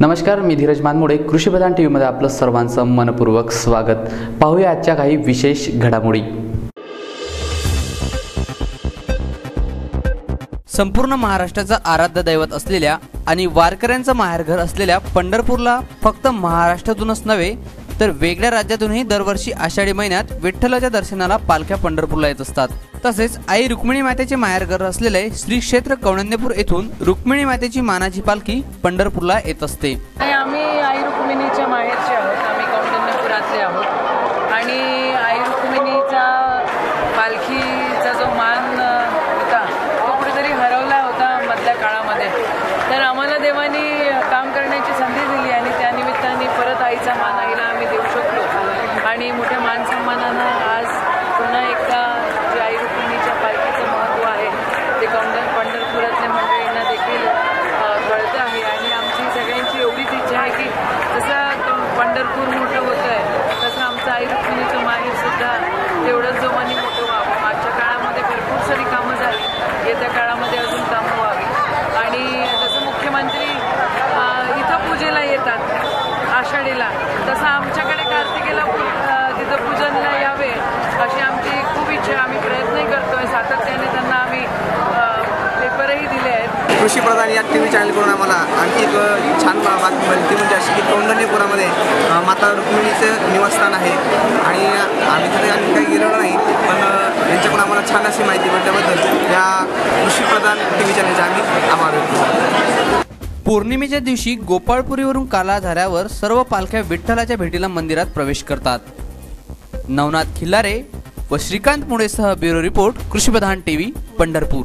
नमस्कार मी धीरज मानमोडे. कृषीप्रधान टी व्हीमध्ये आपलं सर्वांचं मनपूर्वक स्वागत. पाहूया आजच्या काही विशेष घडामोडी. संपूर्ण महाराष्ट्राचं आराध्य दैवत असलेल्या आणि वारकऱ्यांचं माहेरघर असलेल्या पंढरपूरला फक्त महाराष्ट्रातूनच नव्हे तर वेगळ्या राज्यातूनही दरवर्षी आषाढी महिन्यात विठ्ठलाच्या दर्शनाला पालख्या पंढरपूरला येत असतात. तसेच आई रुक्मिणी मातेचे माहेरघर असलेले श्री क्षेत्र कौंडण्यपूर येथून रुक्मिणी मातेची मानाची पालखी पंढरपूरला येत असते. आणि आम्ही आई रुक्मिणीच्या माहेरचे आहोत. आम्ही कौंडण्यपुरातले आहोत. आणि आई रुक्मिणीचा पालखीचा जो मान होता तो कुठेतरी हरवला होता मधल्या काळामध्ये. तर आम्हाला देवानी काम करण्याची संधी दिली आणि त्यानिमित्ताने परत आईचा मान आईला आम्ही देऊ शकलो. आणि मोठ्या मान सन्मानानं आज पुन्हा एकदा कृषीप्रधान कृषी प्रधान या टी व्ही चॅनलकडून आम्हाला आणखी एक छान बातमी मिळते म्हणजे अशी की कौंडण्यपुरामध्ये माता रुक्मिणीचं निवासस्थान आहे. आणि आम्ही तिथे आणखी काही गेलेलो नाही पण यांच्याकडून आम्हाला छान अशी माहिती भेटल्याबद्दल या कृषी प्रधान टी व्ही चॅनलचे आम्ही आभार पौर्णिमेच्या दिवशी गोपाळपुरीवरून काला झाल्यावर सर्व पालख्या विठ्ठलाच्या भेटीला मंदिरात प्रवेश करतात. नवनाथ खिल्लारे व Shrikant मुळेसह bureau report Krishipradhan T V Pandharpur.